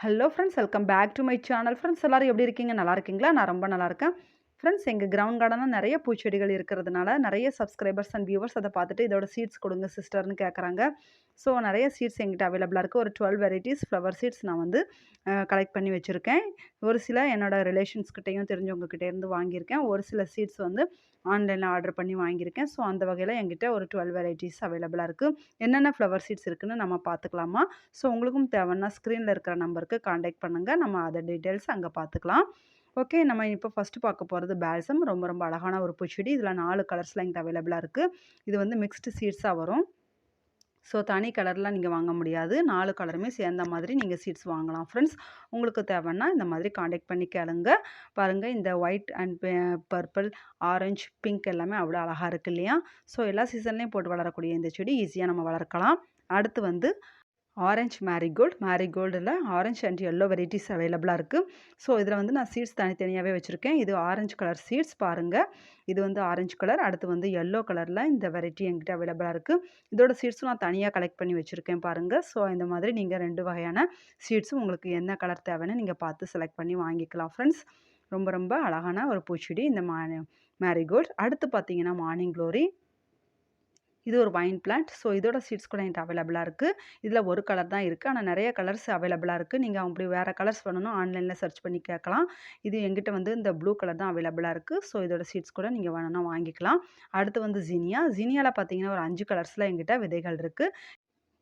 Hello friends welcome back to my channel friends எல்லோரும் எப்படி இருக்கீங்க? நல்லா இருக்கீங்களா? நான் ரொம்ப நல்லா இருக்கேன். ஃப்ரெண்ட்ஸ் எங்கள் கிரவுண்ட் கார்டனில் நிறைய பூச்செடிகள் இருக்கிறதுனால நிறைய சப்ஸ்கிரைபர்ஸ் அண்ட் வியூவர்ஸ் அதை பார்த்துட்டு இதோட சீட்ஸ் கொடுங்க சிஸ்டர்னு கேட்குறாங்க ஸோ நிறைய சீட்ஸ் எங்கிட்ட அவைலபிளாக இருக்குது ஒரு டுவெல் வெரைட்டிஸ் ஃப்ளவர் சீட்ஸ் நான் வந்து கலெக்ட் பண்ணி வச்சுருக்கேன். ஒரு சில என்னோடய ரிலேஷன்ஸ்கிட்டையும் தெரிஞ்சவங்ககிட்ட இருந்து வாங்கியிருக்கேன். ஒரு சில சீட்ஸ் வந்து ஆன்லைனில் ஆர்டர் பண்ணி வாங்கியிருக்கேன். ஸோ அந்த வகையில் எங்கிட்ட ஒரு டுவெல் வெரைட்டிஸ் அவைலபிளாக இருக்குது என்னென்ன ஃப்ளவர் சீட்ஸ் இருக்குதுன்னு நம்ம பார்த்துக்கலாமா? ஸோ உங்களுக்கும் தேவைன்னா ஸ்க்ரீனில் இருக்கிற நம்பருக்கு காண்டாக்ட் பண்ணுங்கள் நம்ம அதை டீட்டெயில்ஸ் அங்கே பார்த்துக்கலாம். ஓகே நம்ம இப்போ ஃபஸ்ட்டு பார்க்க போகிறது பேல்சம். ரொம்ப ரொம்ப அழகான ஒரு பூச்செடி. இதில் நாலு கலர்ஸில் இங்கே அவைலபிளாக இருக்குது இது வந்து மிக்ஸ்டு சீட்ஸாக வரும். ஸோ தனி கலர்லாம் நீங்கள் வாங்க முடியாது. நாலு கலருமே சேர்ந்த மாதிரி நீங்கள் சீட்ஸ் வாங்கலாம். ஃப்ரெண்ட்ஸ் உங்களுக்கு தேவைன்னா இந்த மாதிரி காண்டாக்ட் பண்ணி கேளுங்க. பாருங்கள் இந்த white and purple orange pink எல்லாமே அவ்வளோ அழகாக இருக்குது இல்லையா? ஸோ எல்லா சீசன்லேயும் போட்டு வளரக்கூடிய இந்த செடி ஈஸியாக நம்ம வளர்க்கலாம். அடுத்து வந்து ஆரஞ்ச் மேரிகோல்டு மேரிகோல்டில் ஆரஞ்ச் அண்ட் எல்லோ வெரைட்டிஸ் அவைலபிளாக இருக்குது ஸோ இதில் வந்து நான் சீட்ஸ் தனித்தனியாகவே வச்சுருக்கேன். இது ஆரஞ்சு கலர் சீட்ஸ் பாருங்கள் இது வந்து ஆரஞ்சு கலர் அடுத்து வந்து எல்லோ கலரில் இந்த வெரைட்டி என்கிட்ட அவைலபிளாக இருக்குது இதோட சீட்ஸும் நான் தனியாக கலெக்ட் பண்ணி வச்சுருக்கேன் பாருங்கள் ஸோ இந்த மாதிரி நீங்கள் ரெண்டு வகையான சீட்ஸும் உங்களுக்கு என்ன கலர் தேவைன்னு நீங்கள் பார்த்து செலக்ட் பண்ணி வாங்கிக்கலாம் ஃப்ரெண்ட்ஸ். ரொம்ப ரொம்ப அழகான ஒரு பூச்செடி இந்த மா மேரிகோல்டு. அடுத்து பார்த்தீங்கன்னா மார்னிங் க்ளோரி. இது ஒரு வைன் பிளான்ட் ஸோ இதோட சீட்ஸ் கூட என்கிட்ட அவைலபிளாக இருக்குது இதில் ஒரு கலர் தான் இருக்குது ஆனால் நிறைய கலர்ஸ் அவைலபிளாக இருக்குது நீங்கள் அப்படி வேறு கலர்ஸ் வேணும்னா ஆன்லைனில் சர்ச் பண்ணி கேட்கலாம். இது எங்கிட்ட வந்து இந்த ப்ளூ கலர் தான் அவைலபிளாக இருக்குது ஸோ இதோட சீட்ஸ் கூட நீங்கள் வேணும்னா வாங்கிக்கலாம். அடுத்து வந்து ஜீனியா ஜீனியாவில் பார்த்தீங்கன்னா ஒரு அஞ்சு கலர்ஸில் எங்கிட்ட விதைகள் இருக்குது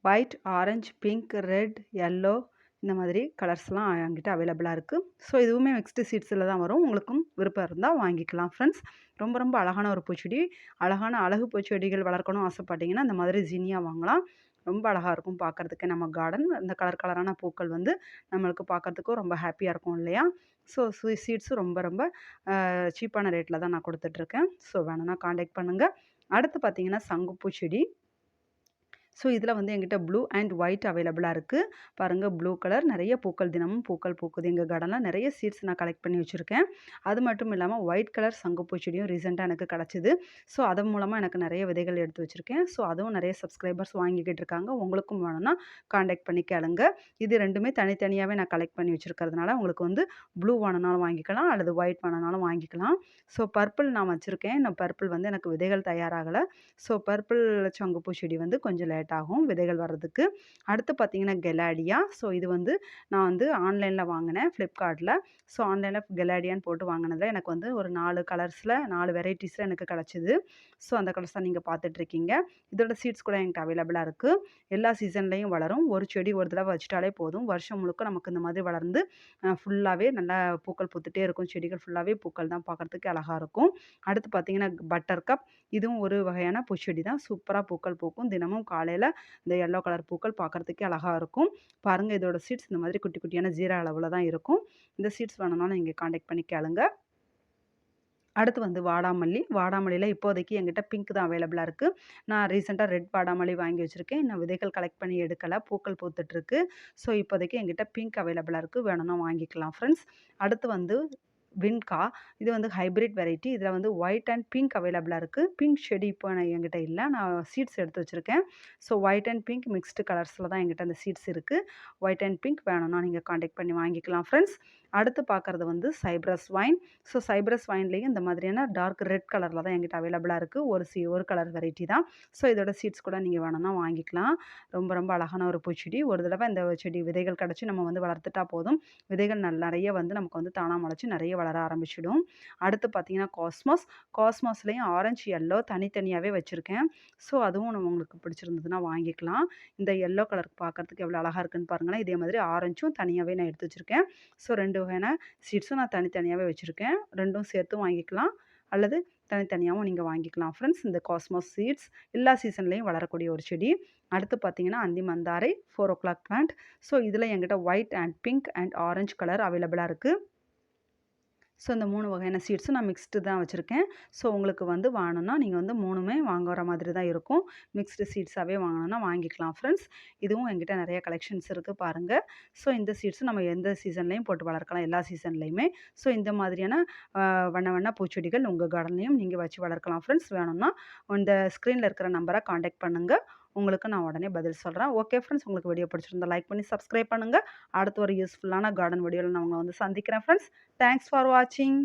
white orange pink red yellow இந்த மாதிரி கலர்ஸ்லாம் என்கிட்ட அவைலபிளாக இருக்குது ஸோ இதுவுமே மிக்ஸ்டு சீட்ஸில் தான் வரும். உங்களுக்கும் விருப்பம் இருந்தால் வாங்கிக்கலாம் ஃப்ரெண்ட்ஸ் ரொம்ப ரொம்ப அழகான ஒரு பூச்செடி. அழகான அழகு பூச்செடிகள் வளர்க்கணும் ஆசைப்பட்டீங்கன்னா இந்த மாதிரி ஜீனியாக வாங்கலாம். ரொம்ப அழகாக இருக்கும் பார்க்குறதுக்கு நம்ம கார்டன் இந்த கலர் கலரான பூக்கள் வந்து நம்மளுக்கு பார்க்குறதுக்கும் ரொம்ப ஹாப்பியாக இருக்கும் இல்லையா? ஸோ சீட்ஸும் ரொம்ப ரொம்ப சீப்பான ரேட்டில் தான் நான் கொடுத்துட்ருக்கேன் ஸோ வேணும்னா காண்டாக்ட் பண்ணுங்கள் அடுத்து பார்த்தீங்கன்னா சங்குப்பூ செடி. ஸோ இதில் வந்து எங்கிட்ட ப்ளூ அண்ட் ஒயிட் அவைலபிளாக இருக்குது பாருங்கள் ப்ளூ கலர். நிறைய பூக்கள் தினமும் பூக்கள் பூக்குது. எங்கள் கார்டனில் நிறைய சீட்ஸ் நான் கலெக்ட் பண்ணி வச்சுருக்கேன். அது மட்டும் இல்லாமல் ஒயிட் கலர் சங்குப்பூ செடியும் ரீசெண்டாக எனக்கு கிடச்சிது. ஸோ அதன் மூலமாக எனக்கு நிறைய விதைகள் எடுத்து வச்சுருக்கேன். ஸோ அதுவும் நிறைய சப்ஸ்கிரைபர்ஸ் வாங்கிக்கிட்டு இருக்காங்க. உங்களுக்கும் வேணும்னா காண்டாக்ட் பண்ணி கேளுங்க. இது ரெண்டுமே தனித்தனியாகவே நான் கலெக்ட் பண்ணி வச்சுருக்கிறதுனால உங்களுக்கு வந்து ப்ளூ வேணுனாலும் வாங்கிக்கலாம். அல்லது ஒயிட் வேணுனாலும் வாங்கிக்கலாம். ஸோ பர்பிள் நான் வச்சுருக்கேன். இந்த பர்பிள் வந்து எனக்கு விதைகள் தயாராகலை. ஸோ பர்பிள் சங்குப்பூ செடி வந்து கொஞ்சம் லேட் லேட் ஆகும் விதைகள் வர்றதுக்கு. அடுத்து பார்த்திங்கன்னா கெலாடியா. ஸோ இது வந்து நான் வந்து ஆன்லைனில் வாங்கினேன் ஃப்ளிப்கார்ட்டில் ஸோ ஆன்லைனில் கெலாடியான்னு போட்டு வாங்கினதில் எனக்கு வந்து ஒரு நாலு கலர்ஸில் நாலு வெரைட்டிஸில் எனக்கு கிடச்சிது. ஸோ அந்த கலர்ஸ் தான் நீங்கள் பார்த்துட்ருக்கீங்க. இதோட சீட்ஸ் கூட என்கிட்ட அவைலபிளாக இருக்குது எல்லா சீசன்லேயும் வளரும். ஒரு செடி ஒரு தடவை வச்சுட்டாலே போதும். வருஷம் முழுக்க நமக்கு இந்த மாதிரி வளர்ந்து ஃபுல்லாகவே நல்லா பூக்கள் பூத்துட்டே இருக்கும். செடிகள் ஃபுல்லாகவே பூக்கள் தான் பார்க்குறதுக்கு அழகாக இருக்கும். அடுத்து பார்த்திங்கன்னா பட்டர் கப். இதுவும் ஒரு வகையான பூச்செடி தான். சூப்பராக பூக்கள் பூக்கும். தினமும் காலையில் இந்த எல்லோ கலர் பூக்கள் பார்க்குறதுக்கே அழகாக இருக்கும். பாருங்கள் இதோட சீட்ஸ் இந்த மாதிரி குட்டி குட்டியான ஜீரா அளவில் தான் இருக்கும். இந்த சீட்ஸ் வேணும்னாலும் இங்கே காண்டாக்ட் பண்ணி கேளுங்க. அடுத்து வந்து வாடாமல்லி. வாடாமல்லியில் இப்போதைக்கு எங்கிட்ட பிங்க் தான் அவைலபிளாக இருக்குது நான் ரீசெண்டாக ரெட் வாடாமல்லி வாங்கி வச்சுருக்கேன். இன்னும் விதைகள் கலெக்ட் பண்ணி எடுக்கலை. பூக்கள் பூத்துட்ருக்கு ஸோ இப்போதைக்கு எங்கிட்ட பிங்க் அவைலபிளாக இருக்குது வேணும்னா வாங்கிக்கலாம் ஃப்ரெண்ட்ஸ் அடுத்து வந்து வின்கா இது வந்து ஹைப்ரிட் வெரைட்டி இதில் வந்து ஒயிட் அண்ட் பிங்க் அவைலபிளாக இருக்குது பிங்க் ஷெடி இப்போ நான் என்கிட்ட இல்லை. நான் சீட்ஸ் எடுத்து வச்சுருக்கேன். So white and pink mixed கலர்ஸில் தான் எங்கிட்ட அந்த சீட்ஸ் இருக்குது ஒயிட் அண்ட் பிங்க் வேணும்னா நீங்கள் காண்டாக்ட் பண்ணி வாங்கிக்கலாம் ஃப்ரெண்ட்ஸ் அடுத்து பார்க்குறது வந்து சைப்ரஸ் வைன் ஸோ சைப்ரஸ் வைன்லேயும் இந்த மாதிரியான டார்க் ரெட் கலரில் தான் எங்கிட்ட அவைலபிளாக இருக்குது ஒரு சி ஒரு கலர் வெரைட்டி தான். ஸோ இதோட சீட்ஸ் கூட நீங்கள் வேணும்னா வாங்கிக்கலாம். ரொம்ப ரொம்ப அழகான ஒரு பூச்செடி ஒரு தடவை இந்த செடி விதைகள் கிடச்சி நம்ம வந்து வளர்த்துட்டா போதும். விதைகள் நிறைய வந்து நமக்கு வந்து தானாக முளைச்சி நிறைய வளர ஆரம்பிச்சிடும். அடுத்து பார்த்தீங்கன்னா காஸ்மாஸ் காஸ்மாஸ்லேயும் ஆரஞ்சு எல்லோ தனித்தனியாகவே வச்சுருக்கேன். ஸோ அதுவும் நம்ம உங்களுக்கு பிடிச்சிருந்ததுன்னா வாங்கிக்கலாம். இந்த எல்லோ கலருக்கு பார்க்குறதுக்கு எவ்வளோ அழகாக இருக்குன்னு பாருங்களேன். இதே மாதிரி ஆரஞ்சும் தனியாகவே நான் எடுத்து வச்சுருக்கேன். ஸோ ரெண்டு வகையான சீட்ஸும் நான் தனித்தனியாகவே வச்சுருக்கேன். ரெண்டும் சேர்த்து வாங்கிக்கலாம். அல்லது தனித்தனியாகவும் நீங்கள் வாங்கிக்கலாம். ஃப்ரெண்ட்ஸ் இந்த காஸ்மோஸ் சீட்ஸ் எல்லா சீசன்லேயும் வளரக்கூடிய ஒரு செடி. அடுத்து பார்த்தீங்கன்னா அந்தி மந்தாரை four o'clock plant so இதில் எங்கிட்ட white and pink and orange colour அவைலபிளாக இருக்குது ஸோ இந்த மூணு வகையான சீட்ஸும் நான் மிக்ஸ்டு தான் வச்சுருக்கேன். ஸோ உங்களுக்கு வந்து வாங்கணுன்னா நீங்கள் வந்து மூணுமே வாங்குற மாதிரி தான் இருக்கும். மிக்ஸ்டு சீட்ஸாகவே வாங்கணுன்னா வாங்கிக்கலாம் ஃப்ரெண்ட்ஸ். இதுவும் எங்கிட்ட நிறைய கலெக்ஷன்ஸ் இருக்குது பாருங்கள் ஸோ இந்த சீட்ஸும் நம்ம எந்த சீசன்லேயும் போட்டு வளர்க்கலாம் எல்லா சீசன்லேயுமே. ஸோ இந்த மாதிரியான வண்ண வண்ண பூச்செடிகள் உங்கள் கார்டன்லேயும் நீங்கள் வச்சு வளர்க்கலாம் ஃப்ரெண்ட்ஸ். வேணும்னா இந்த ஸ்க்ரீனில் இருக்கிற நம்பரை காண்டாக்ட் பண்ணுங்கள் உங்களுக்கு நான் உடனே பதில் சொல்கிறேன் ஓகே ஃப்ரெண்ட்ஸ் உங்களுக்கு வீடியோ பிடிச்சிருந்தா லைக் பண்ணி சப்ஸ்கிரைப் பண்ணுங்கள் அடுத்து ஒரு யூஸ்ஃபுல்லான கார்டன் வீடியோவில் நான் உங்களை வந்து சந்திக்கிறேன் ஃப்ரெண்ட்ஸ் தேங்க்ஸ் ஃபார் வாட்சிங்